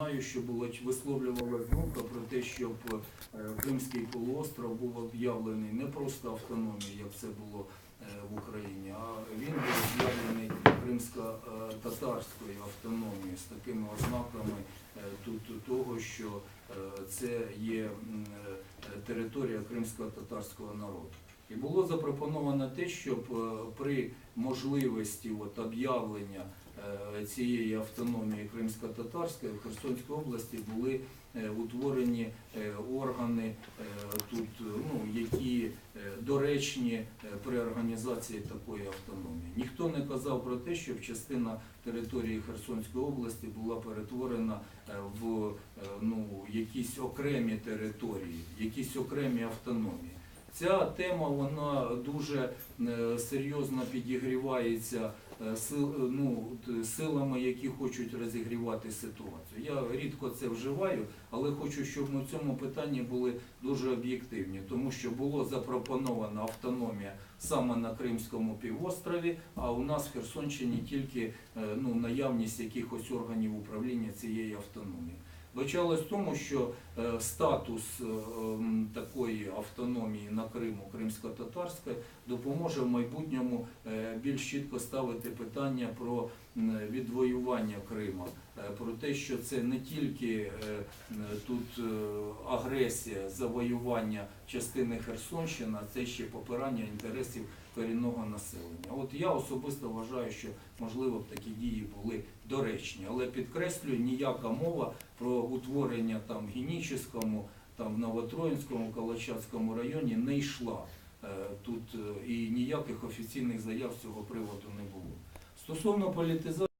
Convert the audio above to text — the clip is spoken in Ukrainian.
Знаю, що було висловлювалася думка про те, щоб е, Кримський полуостров був об'явлений не просто автономією, як це було е, в Україні, а він був об'явлений кримсько-татарською автономією з такими ознаками е, тут того, що це є територія кримсько-татарського народу. І було запропоновано те, щоб е, при можливості от, об'явлення е, цієї автономії кримсько-татарської в Херсонській області були е, утворені органи тут, ну, які доречні при організації такої автономії. Ніхто не казав про те, щоб частина території Херсонської області була перетворена в ну, якісь окремі території, якісь окремі автономії. Ця тема вона дуже е, серйозно підігрівається е, ну, силами, які хочуть розігрівати ситуацію. Я рідко це вживаю, але хочу, щоб ми в цьому питанні були дуже об'єктивні, тому що було запропоновано автономія саме на Кримському півострові, а у нас в Херсонщині тільки е, ну, наявність якихось органів управління цієї автономії. Вичалось в тому, що е, статус е, такої автономії на Криму, кримсько-татарської, допоможе в майбутньому е, більш чітко ставити питання про відвоювання Крима, про те, що це не тільки тут агресія, завоювання частини Херсонщини, а це ще попирання інтересів корінного населення. От я особисто вважаю, що можливо б такі дії були доречні, але підкреслюю, ніяка мова про утворення там в Генічеському, там в Новотроїнському, Калачатському районі не йшла. Е, Тут е, і ніяких офіційних заяв з цього приводу не було. Стосовно політизації.